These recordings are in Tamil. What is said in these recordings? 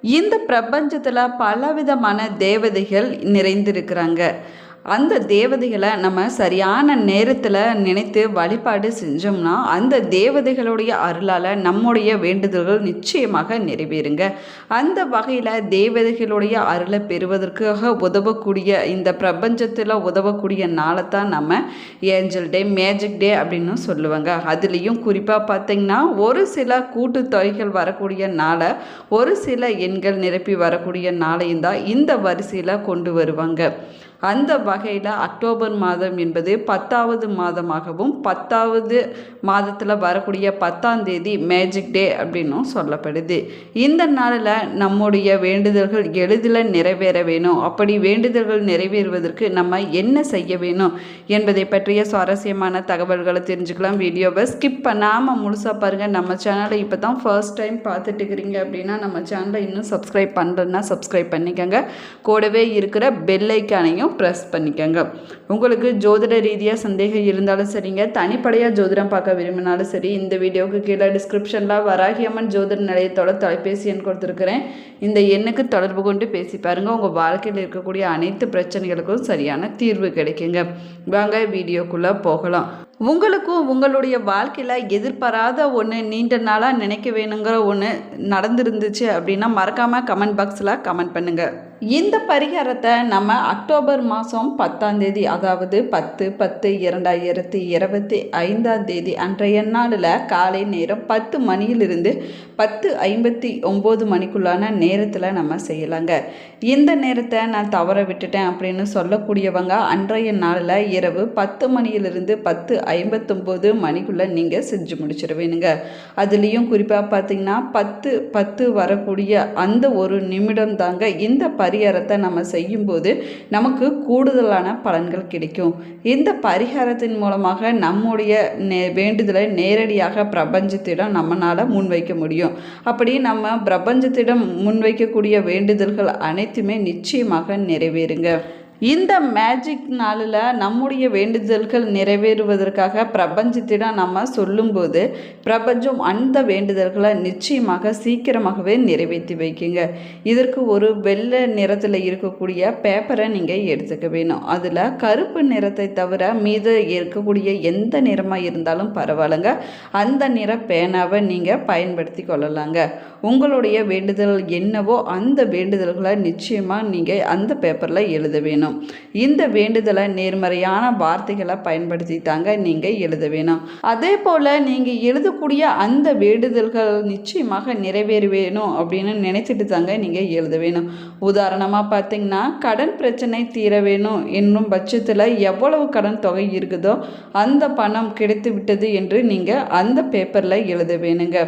இந்த பிரபஞ்சத்தில் பலவிதமான தேவதைகள் நிறைந்திருக்கிறாங்க. அந்த தேவதைகளை நம்ம சரியான நேரத்தில் நினைத்து வழிபாடு செஞ்சோம்னா அந்த தேவதைகளுடைய அருளால் நம்முடைய வேண்டுதல்கள் நிச்சயமாக நிறைவேறுங்க. அந்த வகையில் தேவதைகளுடைய அருளை பெறுவதற்காக உதவக்கூடிய இந்த பிரபஞ்சத்தில் உதவக்கூடிய நாளை தான் நம்ம ஏஞ்சல் டே மேஜிக் டே அப்படின்னு சொல்லுவாங்க. அதுலேயும் குறிப்பாக பார்த்திங்கன்னா ஒரு சில கூட்டுத்தொகைகள் வரக்கூடிய நாளை ஒரு சில எண்கள் நிரப்பி வரக்கூடிய நாளையும் தான் இந்த வரிசையில் கொண்டு வருவாங்க. அந்த வகையில் அக்டோபர் மாதம் என்பது பத்தாவது மாதமாகவும் பத்தாவது மாதத்தில் வரக்கூடிய பத்தாம் தேதி மேஜிக் டே அப்படின்னும் சொல்லப்படுது. இந்த நாளில் நம்முடைய வேண்டுதல்கள் எளிதில் நிறைவேற வேணும். அப்படி வேண்டுதல்கள் நிறைவேறுவதற்கு நம்ம என்ன செய்ய வேணும் என்பதை பற்றிய சுவாரஸ்யமான தகவல்களை தெரிஞ்சுக்கலாம். வீடியோவை ஸ்கிப் பண்ணாமல் முழுசாக பாருங்கள் நம்ம சேனலை இப்போ தான் ஃபர்ஸ்ட் டைம் பார்த்துட்டு இருக்கிறீங்க அப்படின்னா நம்ம சேனலை இன்னும் சப்ஸ்கிரைப் பண்ணுறதுனா சப்ஸ்கிரைப் பண்ணிக்கோங்க. கூடவே இருக்கிற பெல் ஐக்கானையும் ப்ரெஸ் பண்ணிக்கோங்க. உங்களுக்கு ஜோதிட ரீதியாக சந்தேகம் இருந்தாலும் சரிங்க. தனிப்படையாக ஜோதிடம் பார்க்க விரும்பினாலும் சரி இந்த வீடியோவுக்கு கீழே டிஸ்கிரிப்ஷனில் வராகியம்மன் ஜோதிட நிலையத்தோட தொலைபேசி எண் கொடுத்துருக்குறேன். இந்த எண்ணுக்கு தொடர்பு கொண்டு பேசி பாருங்கள் உங்கள் வாழ்க்கையில் இருக்கக்கூடிய அனைத்து பிரச்சனைகளுக்கும் சரியான தீர்வு கிடைக்குங்க. வாங்க வீடியோக்குள்ளே போகலாம். உங்களுக்கும் உங்களுடைய வாழ்க்கையில் எதிர்பாராத ஒன்று நீண்ட நாளாக நினைக்க வேணுங்கிற ஒன்று நடந்துருந்துச்சு அப்படின்னா மறக்காமல் கமெண்ட் பாக்ஸில் கமெண்ட் பண்ணுங்கள் இந்த பரிகாரத்தை நம்ம அக்டோபர் மாதம் பத்தாம் தேதி அதாவது பத்து பத்து இரண்டாயிரத்தி இருபத்தி ஐந்தாம் தேதி அன்றைய நாளில் காலை நேரம் பத்து மணியிலிருந்து பத்து ஐம்பத்தி ஒம்பது மணிக்குள்ளான நேரத்தில் நம்ம செய்யலாங்க. இந்த நேரத்தை நான் தவற விட்டுட்டேன் அப்படின்னு சொல்லக்கூடியவங்க அன்றைய நாளில் இரவு பத்து மணியிலிருந்து பத்து ஐம்பத்தொம்போது மணிக்குள்ளே நீங்கள் செஞ்சு முடிச்சிருவேனுங்க அதுலேயும் குறிப்பாக பார்த்தீங்கன்னா பத்து பத்து வரக்கூடிய அந்த ஒரு நிமிடம் தாங்க இந்த பரிகாரத்தை நம்ம செய்யும்போது நமக்கு கூடுதலான பலன்கள் கிடைக்கும். இந்த பரிகாரத்தின் மூலமாக நம்முடைய நே வேண்டுதலை நேரடியாக பிரபஞ்சத்திடம் நம்மளால் முன்வைக்க முடியும். அப்படி நம்ம பிரபஞ்சத்திடம் முன்வைக்கக்கூடிய வேண்டுதல்கள் அனைத்துமே நிச்சயமாக நிறைவேறுங்க. இந்த மேஜிக் நாளில் நம்முடைய வேண்டுதல்கள் நிறைவேறுவதற்காக பிரபஞ்சத்திடம் நம்ம சொல்லும்போது பிரபஞ்சம் அந்த வேண்டுதல்களை நிச்சயமாக சீக்கிரமாகவே நிறைவேற்றி வைக்குங்க. இதற்கு ஒரு வெள்ளை நிறத்தில் இருக்கக்கூடிய பேப்பரை நீங்கள் எடுத்துக்க வேணும். அதில் கருப்பு நிறத்தை தவிர மீது இருக்கக்கூடிய எந்த நிறமாக இருந்தாலும் பரவாயில்லைங்க. அந்த நிற பேனாவை நீங்கள் பயன்படுத்தி கொள்ளலாங்க. உங்களுடைய வேண்டுதல் என்னவோ அந்த வேண்டுதல்களை நிச்சயமாக நீங்கள் அந்த பேப்பரில் எழுத வேணும். இந்த வேண்டுதலை நேர்மறையான வார்த்தைகளை பயன்படுத்தி தாங்க நீங்கள் எழுத வேணும். அதே போல் நீங்கள் எழுதக்கூடிய அந்த வேண்டுதல்கள் நிச்சயமாக நிறைவேறு வேணும் அப்படின்னு நினைச்சிட்டு தாங்க நீங்கள் எழுத வேணும். உதாரணமாக பார்த்தீங்கன்னா கடன் பிரச்சனை தீர வேணும் என்னும் பட்சத்தில் எவ்வளவு கடன் தொகை இருக்குதோ அந்த பணம் கிடைத்து விட்டது என்று நீங்கள் அந்த பேப்பரில் எழுத வேணுங்க.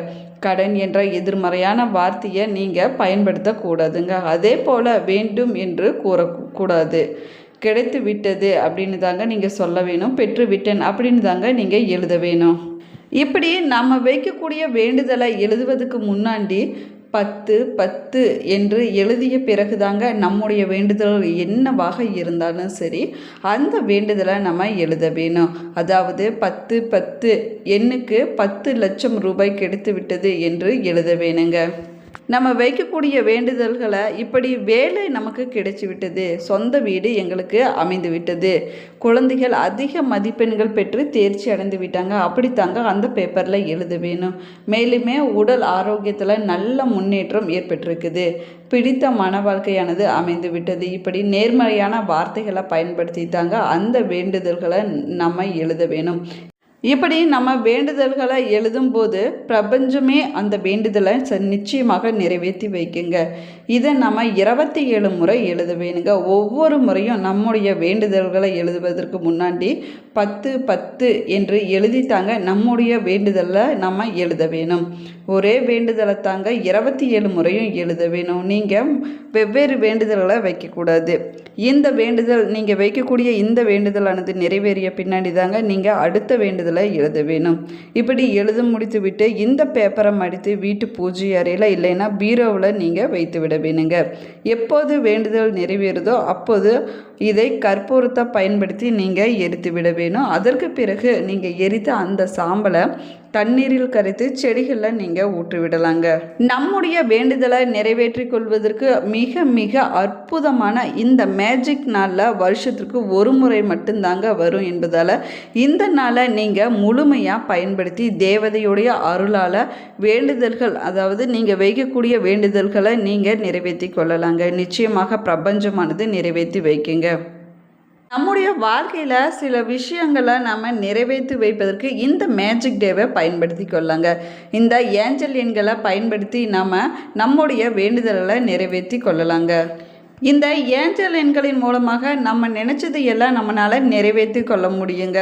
கடன் என்ற எதிர்மறையான வார்த்தையை நீங்கள் பயன்படுத்தக்கூடாதுங்க. அதே போல் வேண்டும் என்று கூறக்கூடாது கிடைத்து விட்டது அப்படின்னு தாங்க நீங்கள் சொல்ல வேணும். பெற்று விட்டேன் அப்படின்னு தாங்க நீங்கள் எழுத வேணும். இப்படி நம்ம வைக்கக்கூடிய வேண்டுதலை எழுதுவதுக்கு முன்னாடி பத்து பத்து என்று எழுதிய பிறகுதாங்க நம்முடைய வேண்டுதல் என்னவாக இருந்தாலும் சரி அந்த வேண்டுதலை நம்ம எழுத வேணும். அதாவது பத்து பத்து எண்ணுக்கு பத்து லட்சம் ரூபாய் கிடைத்து விட்டது என்று எழுத வேணுங்க. நம்ம வைக்கக்கூடிய வேண்டுதல்களை இப்படி வேலை நமக்கு கிடைச்சி விட்டது சொந்த வீடு எங்களுக்கு அமைந்து விட்டது குழந்தைகள் அதிக மதிப்பெண்கள் பெற்று தேர்ச்சி அடைந்து விட்டாங்க. அப்படித்தாங்க அந்த பேப்பரில் எழுத வேணும். மேலுமே உடல் ஆரோக்கியத்தில் நல்ல முன்னேற்றம் ஏற்பட்டிருக்குது. பிடித்த மன வாழ்க்கையானது அமைந்து விட்டது இப்படி நேர்மறையான வார்த்தைகளை பயன்படுத்தி தாங்க அந்த வேண்டுதல்களை நம்ம எழுத வேணும். இப்படி நம்ம வேண்டுதல்களை எழுதும்போது பிரபஞ்சமே அந்த வேண்டுதலை ச நிச்சயமாக நிறைவேற்றி வைக்குங்க. இதை நம்ம இருபத்தி ஏழு முறை எழுத வேணுங்க ஒவ்வொரு முறையும் நம்முடைய வேண்டுதல்களை எழுதுவதற்கு முன்னாடி பத்து பத்து என்று எழுதித்தாங்க. நம்முடைய வேண்டுதலை நம்ம எழுத வேணும். ஒரே வேண்டுதலை தாங்க இருபத்தி ஏழு முறையும் எழுத வேணும். நீங்கள் வெவ்வேறு வேண்டுதல்களை வைக்கக்கூடாது. இந்த வேண்டுதல் நீங்கள் வைக்கக்கூடிய இந்த வேண்டுதலானது நிறைவேறிய பின்னாடி தாங்க நீங்கள் அடுத்த வேண்டுதலை எழுத வேணும். இப்படி எழுத முடித்து விட்டு இந்த பேப்பரை மடித்து வீட்டு பூஜை அறையில் இல்லைன்னா பீரோவில் நீங்கள் வைத்து விட வேணுங்க எப்போது வேண்டுதல் நிறைவேறுதோ அப்போது இதை கற்பூரத்தை பயன்படுத்தி நீங்கள் எரித்து விட வேணும். அதற்கு பிறகு நீங்கள் எரித்த அந்த சாம்பலை தண்ணீரில் கரைத்து செடிகளில் நீங்கள் ஊற்றிவிடலாங்க. நம்முடைய வேண்டுதலை நிறைவேற்றி கொள்வதற்கு மிக மிக அற்புதமான இந்த மேஜிக் நாளில் வருஷத்துக்கு ஒரு முறை மட்டும்தாங்க வரும் என்பதால் இந்த நாளை நீங்கள் முழுமையாக பயன்படுத்தி தேவதையுடைய அருளால் வேண்டுதல்கள் அதாவது நீங்கள் வைக்கக்கூடிய வேண்டுதல்களை நீங்கள் நிறைவேற்றி கொள்ளலாங்க. நிச்சயமாக பிரபஞ்சமானது நிறைவேற்றி வைக்குங்க. நம்முடைய வாழ்க்கையில் சில விஷயங்களை நம்ம நிறைவேற்றி வைப்பதற்கு இந்த மேஜிக் டேவை பயன்படுத்தி கொள்ளாங்க. இந்த ஏஞ்சல் எண்களை பயன்படுத்தி நம்ம நம்முடைய வேண்டுதல்களை நிறைவேற்றி கொள்ளலாங்க. இந்த ஏஞ்சல் எண்களின் மூலமாக நம்ம நினச்சது எல்லாம் நம்மளால் நிறைவேற்றி கொள்ள முடியுங்க.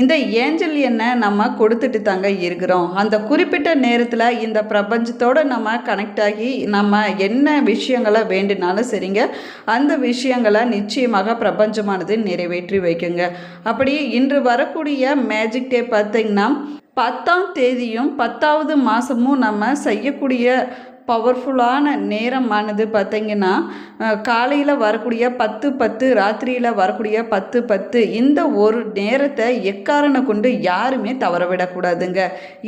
இந்த ஏஞ்சல் எண்ணை நம்ம கொடுத்துட்டு தாங்க இருக்கிறோம். அந்த குறிப்பிட்ட நேரத்தில் இந்த பிரபஞ்சத்தோடு நம்ம கனெக்ட் ஆகி நம்ம என்ன விஷயங்களை வேண்டினாலும் சரிங்க அந்த விஷயங்களை நிச்சயமாக பிரபஞ்சமானது நிறைவேற்றி வைக்குங்க. அப்படி இன்று வரக்கூடிய மேஜிக் டே பார்த்திங்கன்னா பத்தாம் தேதியும் பத்தாவது மாதமும் நம்ம செய்யக்கூடிய பவர்ஃபுல்லான நேரமானது பார்த்திங்கன்னா காலையில் வரக்கூடிய பத்து பத்து ராத்திரியில் வரக்கூடிய பத்து பத்து இந்த ஒரு நேரத்தை எக்காரணம் கொண்டு யாருமே தவற விடக்கூடாதுங்க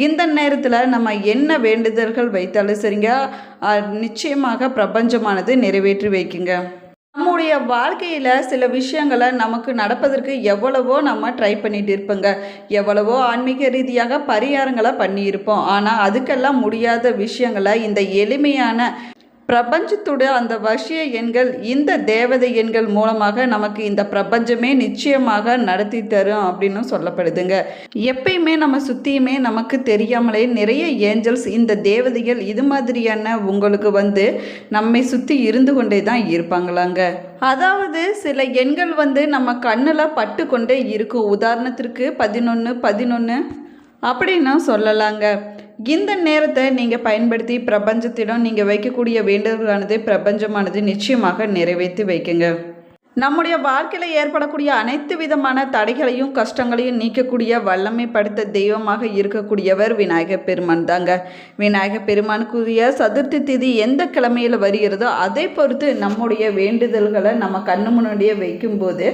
இந்த நேரத்தில் நம்ம என்ன வேண்டுதல்கள் வைத்தாலும் சரிங்க நிச்சயமாக பிரபஞ்சமானது நிறைவேற்றி வைக்குங்க. நம்முடைய வாழ்க்கையில் சில விஷயங்களை நமக்கு நடப்பதற்கு எவ்வளவோ நம்ம ட்ரை பண்ணிட்டு இருப்போங்க. எவ்வளவோ ஆன்மீக ரீதியாக பரிகாரங்களை பண்ணியிருப்போம். ஆனால் அதுக்கெல்லாம் முடியாத விஷயங்களை இந்த எளிமையான பிரபஞ்சத்தோட அந்த வசிய எண்கள் இந்த தேவதை எண்கள் மூலமாக நமக்கு இந்த பிரபஞ்சமே நிச்சயமாக நடத்தி தரும் அப்படின்னு சொல்லப்படுதுங்க. எப்பயுமே நம்ம சுற்றியுமே நமக்கு தெரியாமலே நிறைய ஏஞ்சல்ஸ் இந்த தேவதைகள் இது மாதிரியான உங்களுக்கு வந்து நம்மை சுற்றி இருந்து கொண்டே தான் இருப்பாங்களாங்க. அதாவது சில எண்கள் வந்து நம்ம கண்ணில் பட்டு கொண்டே இருக்கும் உதாரணத்திற்கு பதினொன்று பதினொன்று அப்படின்னு சொல்லலாங்க. இந்த நேரத்தை நீங்கள் பயன்படுத்தி பிரபஞ்சத்திடம் நீங்கள் வைக்கக்கூடிய வேண்டுதல்களானது பிரபஞ்சமானது நிச்சயமாக நிறைவேற்றி வைக்குங்க. நம்முடைய வாழ்க்கையில் ஏற்படக்கூடிய அனைத்து விதமான தடைகளையும் கஷ்டங்களையும் நீக்கக்கூடிய வல்லமை படுத்த தெய்வமாக இருக்கக்கூடியவர் விநாயகர் பெருமான் தாங்க. விநாயகர் பெருமானுக்குரிய சதுர்த்தி திதி எந்த கிழமையில் வருகிறதோ அதை பொறுத்து நம்முடைய வேண்டுதல்களை நம்ம கண்ணு முன்னாடியே வைக்கும்போது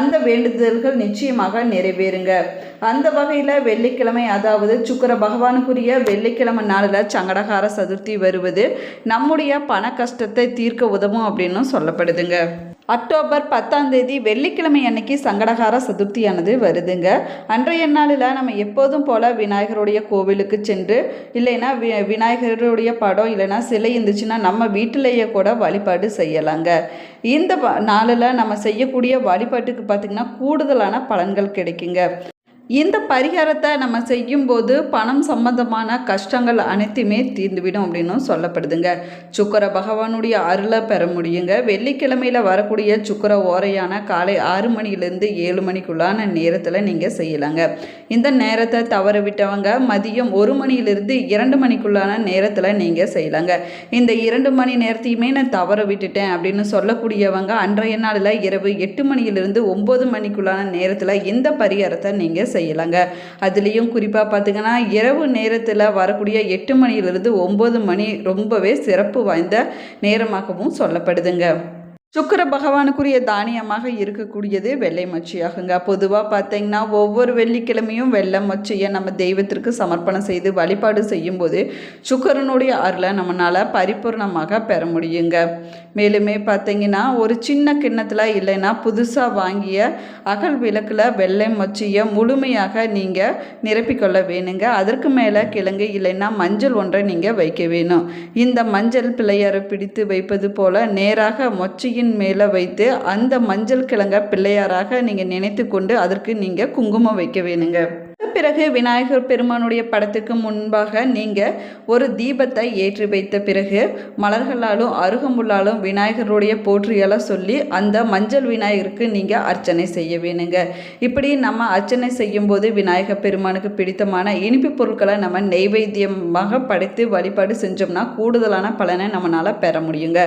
அந்த வேண்டுதல்கள் நிச்சயமாக நிறைவேறுங்க. அந்த வகையில் வெள்ளிக்கிழமை அதாவது சுக்கர பகவானுக்குரிய வெள்ளிக்கிழமை நாளில் சங்கடகார சதுர்த்தி வருவது நம்முடைய பண கஷ்டத்தை தீர்க்க உதவும் அப்படின்னு சொல்லப்படுதுங்க. அக்டோபர் பத்தாம் தேதி வெள்ளிக்கிழமை அன்னைக்கு சங்கடகார சதுர்த்தியானது வருதுங்க. அன்றைய நாளில் நம்ம எப்போதும் போல் விநாயகருடைய கோவிலுக்கு சென்று இல்லைன்னா வி விநாயகருடைய படம் இல்லைன்னா சிலை இருந்துச்சுன்னா நம்ம வீட்டிலேயே கூட வழிபாடு செய்யலாங்க. இந்த நாளில் நம்ம செய்யக்கூடிய வழிபாட்டுக்கு பார்த்திங்கன்னா கூடுதலான பலன்கள் கிடைக்குங்க. இந்த பரிகாரத்தை நம்ம செய்யும்போது பணம் சம்பந்தமான கஷ்டங்கள் அனைத்துமே தீர்ந்துவிடும் அப்படின்னு சொல்லப்படுதுங்க. சுக்கர பகவானுடைய அருளை பெற முடியுங்க. வெள்ளிக்கிழமையில் வரக்கூடிய சுக்கர ஓரையான காலை ஆறு மணிலேருந்து ஏழு மணிக்குள்ளான நேரத்தில் நீங்கள் செய்யலாங்க. இந்த நேரத்தை தவற விட்டவங்க மதியம் ஒரு மணியிலிருந்து இரண்டு மணிக்குள்ளான நேரத்தில் நீங்கள் செய்யலாங்க. இந்த இரண்டு மணி நேரத்தையுமே நான் தவற விட்டுட்டேன் அப்படின்னு சொல்லக்கூடியவங்க அன்றைய நாளில் இரவு எட்டு மணியிலிருந்து ஒம்பது மணிக்குள்ளான நேரத்தில் இந்த பரிகாரத்தை நீங்கள் செய்யலாங்க. அதுலேயும் குறிப்பாக பார்த்திங்கன்னா இரவு நேரத்தில் வரக்கூடிய எட்டு மணியிலிருந்து ஒம்பது மணி ரொம்பவே சிறப்பு வாய்ந்த நேரமாகவும் சொல்லப்படுதுங்க. சுக்கர பகவானுக்குரிய தானியமாக இருக்கக்கூடியது வெள்ளை மச்சியாகுங்க. பொதுவாக பார்த்தீங்கன்னா ஒவ்வொரு வெள்ளிக்கிழமையும் வெள்ளை மச்சியை நம்ம தெய்வத்திற்கு சமர்ப்பணம் செய்து வழிபாடு செய்யும்போது சுக்கரனுடைய அருளை நம்மளால் பரிபூர்ணமாக பெற முடியுங்க. மேலுமே பார்த்தீங்கன்னா ஒரு சின்ன கிண்ணத்தில் இல்லைன்னா புதுசாக வாங்கிய அகல் விளக்கில் வெள்ளை மச்சியை முழுமையாக நீங்கள் நிரப்பிக்கொள்ள வேணுங்க. அதற்கு மேலே கிழங்கு இல்லைன்னா மஞ்சள் ஒன்றை நீங்கள் வைக்க வேணும். இந்த மஞ்சள் பிள்ளையாரை பிடித்து வைப்பது போல் நேராக மொச்சியின் தலையின் மேலே வைத்து அந்த மஞ்சள் கிழங்க பிள்ளையாராக நீங்கள் நினைத்து கொண்டு அதற்கு நீங்கள் குங்குமம் வைக்க வேணுங்க. பிறகு விநாயகர் பெருமானுடைய படத்துக்கு முன்பாக நீங்கள் ஒரு தீபத்தை ஏற்றி வைத்த பிறகு மலர்களாலும் அருகம்புல்லாலும் விநாயகருடைய போற்றியெல்லாம் சொல்லி அந்த மஞ்சள் விநாயகருக்கு நீங்கள் அர்ச்சனை செய்ய வேணுங்க. இப்படி நம்ம அர்ச்சனை செய்யும்போது விநாயகர் பெருமானுக்கு பிடித்தமான இனிப்பு பொருட்களை நம்ம நெய்வேத்தியமாக படைத்து வழிபாடு செஞ்சோம்னா கூடுதலான பலனை நம்மளால் பெற முடியுங்க.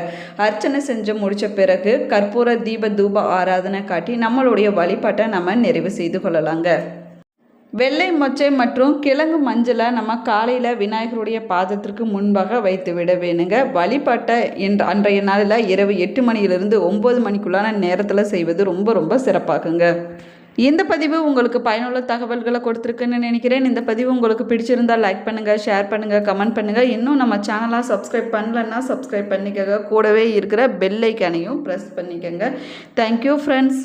அர்ச்சனை செஞ்சு முடித்த பிறகு கற்பூர தீப தூப ஆராதனை காட்டி நம்மளுடைய வழிபாட்டை நம்ம நிறைவு செய்து கொள்ளலாங்க. வெள்ளை மொச்சை மற்றும் கிழங்கு மஞ்சளை நம்ம காலையில் விநாயகருடைய பாதத்திற்கு முன்பாக வைத்து விட வேணுங்க. வழிபாட்டை என்ற அன்றைய நாளில் இரவு எட்டு மணியிலிருந்து ஒம்பது மணிக்குள்ளான நேரத்தில் செய்வது ரொம்ப ரொம்ப சிறப்பாகுங்க. இந்த பதிவு உங்களுக்கு பயனுள்ள தகவல்களை கொடுத்துருக்குன்னு நினைக்கிறேன். இந்த பதிவு உங்களுக்கு பிடிச்சிருந்தால் லைக் பண்ணுங்கள் ஷேர் பண்ணுங்கள் கமெண்ட் பண்ணுங்கள் இன்னும் நம்ம சேனலாக சப்ஸ்கிரைப் பண்ணலன்னா சப்ஸ்கிரைப் பண்ணிக்கோங்க. கூடவே இருக்கிற பெல் ஐக்கானையும் ப்ரெஸ் பண்ணிக்கோங்க. Thank you friends